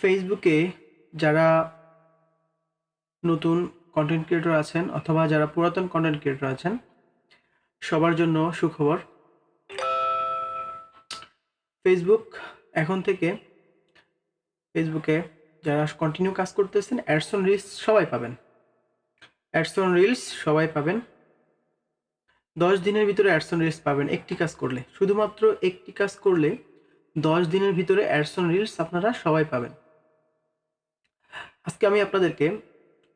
ফেসবুকে যারা নতুন কন্টেন্ট ক্রিয়েটর আছেন অথবা যারা পুরাতন কন্টেন্ট ক্রিয়েটর আছেন, সবার জন্য সুখবর। ফেসবুক এখন থেকে ফেসবুকে যারা কন্টিনিউ কাজ করতেছেন অ্যাডসন রিলস সবাই পাবেন। অ্যাডসন রিলস সবাই পাবেন। দশ দিনের ভিতরে অ্যাডসন রিলস পাবেন, একটি কাজ করলে। শুধুমাত্র একটি কাজ করলে দশ দিনের ভিতরে অ্যাডসন রিলস আপনারা সবাই পাবেন। আজকে আমি আপনাদেরকে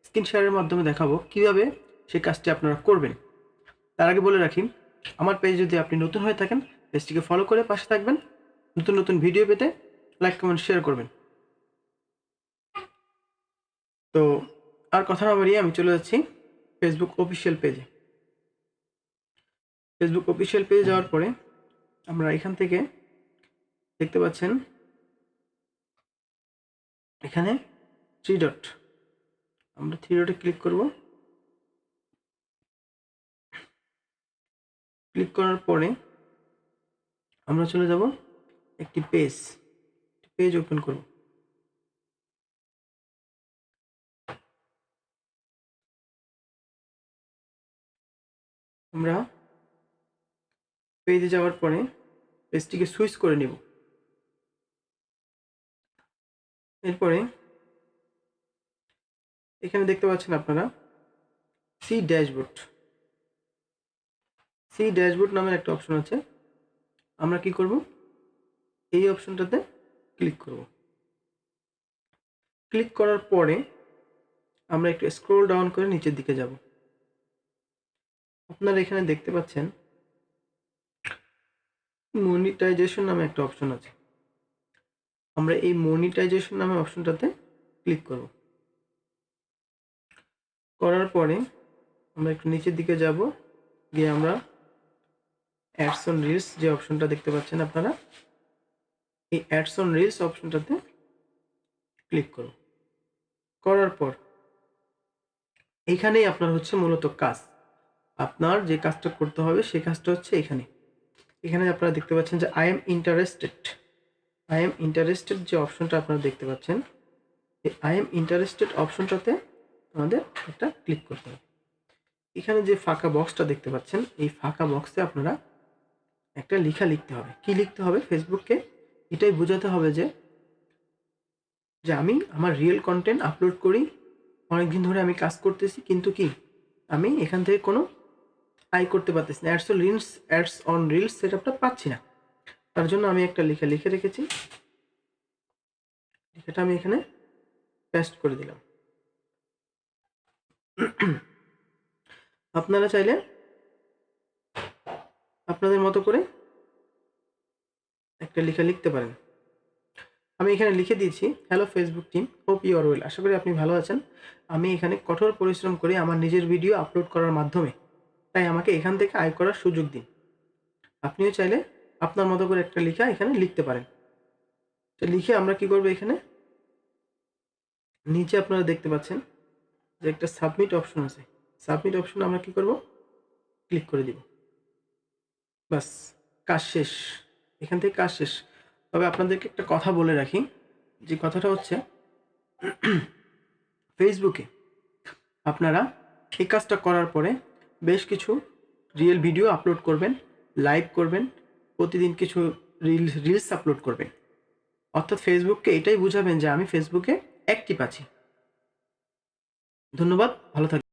স্ক্রিন শেয়ারের মাধ্যমে দেখাবো কীভাবে সেই কাজটি আপনারা করবেন। তার আগে বলে রাখি, আমার পেজ যদি আপনি নতুন হয়ে থাকেন পেজটিকে ফলো করে পাশে থাকবেন। নতুন নতুন ভিডিও পেতে লাইক কমেন্ট শেয়ার করবেন। তো আর কথা না বাড়িয়ে আমি চলে যাচ্ছি ফেসবুক অফিসিয়াল পেজে ফেসবুক অফিসিয়াল পেজে যাওয়ার পরে আমরা এখান থেকে দেখতে পাচ্ছেন? এখানে থ্রি ডট আমরা থ্রি ডটে ক্লিক করব। ক্লিক করার পরে আমরা চলে যাব একটি পেজ পেজ ওপেন করব। আমরা পেজে যাওয়ার পরে পেজটিকে সুইচ করে নিব। এরপরে এখানে দেখতে পাচ্ছেন আপনারা সি ড্যাশবোর্ড। সি ড্যাশবোর্ড নামের একটা অপশন আছে। আমরা কি করব? এই অপশনটাতে ক্লিক করব। ক্লিক করার পরে আমরা একটু স্ক্রোল ডাউন করে নিচের দিকে যাব। আপনারা এখানে দেখতে পাচ্ছেন মনিটাইজেশন নামে একটা অপশন আছে। আমরা এই মনিটাইজেশন নামে অপশনটাতে ক্লিক করব। করার পরে আমরা একটু নিচের দিকে যাব, গিয়ে আমরা অ্যাডস অন রিলস যে অপশনটা দেখতে পাচ্ছেন আপনারা, এই অ্যাডস অন রিলস অপশনটাতে ক্লিক করব। করার পর এইখানেই আপনার হচ্ছে মূলত কাজ। আপনার যে কাজটা করতে হবে, সেই কাজটা হচ্ছে এখানে। এখানে আপনারা দেখতে পাচ্ছেন যে I am interested I am interested যে অপশনটা আপনারা দেখতে পাচ্ছেন এই আই এম ইন্টারেস্টেড অপশনটাতে আমাদের একটা ক্লিক করতে হবে। এখানে যে ফাঁকা বক্সটা দেখতে পাচ্ছেন, এই ফাঁকা বক্সে আপনারা একটা লেখা লিখতে হবে। কি লিখতে হবে ফেসবুককে এটাই বোঝাতে হবে যে যে আমি আমার রিয়েল কন্টেন্ট আপলোড করি অনেক দিন ধরে আমি কাজ করতেছি, কিন্তু কি, আমি এখান থেকে কোনো আয় করতে পারতেছি না। Ads reels ads on reels সেটআপটা পাচ্ছি না। তার জন্য আমি একটা লেখা, লিখে রেখেছি। লেখাটা আমি এখানে পেস্ট করে দিলাম। আপনারা চাইলে আপনাদের মতো করে একটা লেখা লিখতে পারেন। আমি এখানে লিখে দিয়েছি hello Facebook team hope you well আশা করি আপনি ভালো আছেন। আমি এখানে কঠোর পরিশ্রম করে আমার নিজের ভিডিও আপলোড করার মাধ্যমে, তাই আমাকে এখান থেকে আয় করার সুযোগ দিন। আপনিও চাইলে আপনার মতো করে একটা লেখা এখানে লিখতে পারেন। তো লিখে আমরা কি করব এখানে? নিচে আপনারা দেখতে পাচ্ছেন যে একটা সাবমিট অপশন আছে। সাবমিট অপশন আমরা কি করব? ক্লিক করে দিব। বাস কাজ শেষ। এখান থেকে কাজ শেষ। তবে আপনাদেরকে একটা কথা বলে রাখি, যে কথাটা হচ্ছে ফেসবুকে আপনারা এই কাজটা করার পরে বেশ কিছু রিয়েল ভিডিও আপলোড করবেন লাইভ করবেন প্রতিদিন কিছু রিলস রিলস আপলোড করবেন। অর্থাৎ ফেসবুককে এটাই বুঝাবেন যে আমি ফেসবুকে অ্যাক্টিভ আছি। ধন্যবাদ, ভালো থাকবেন।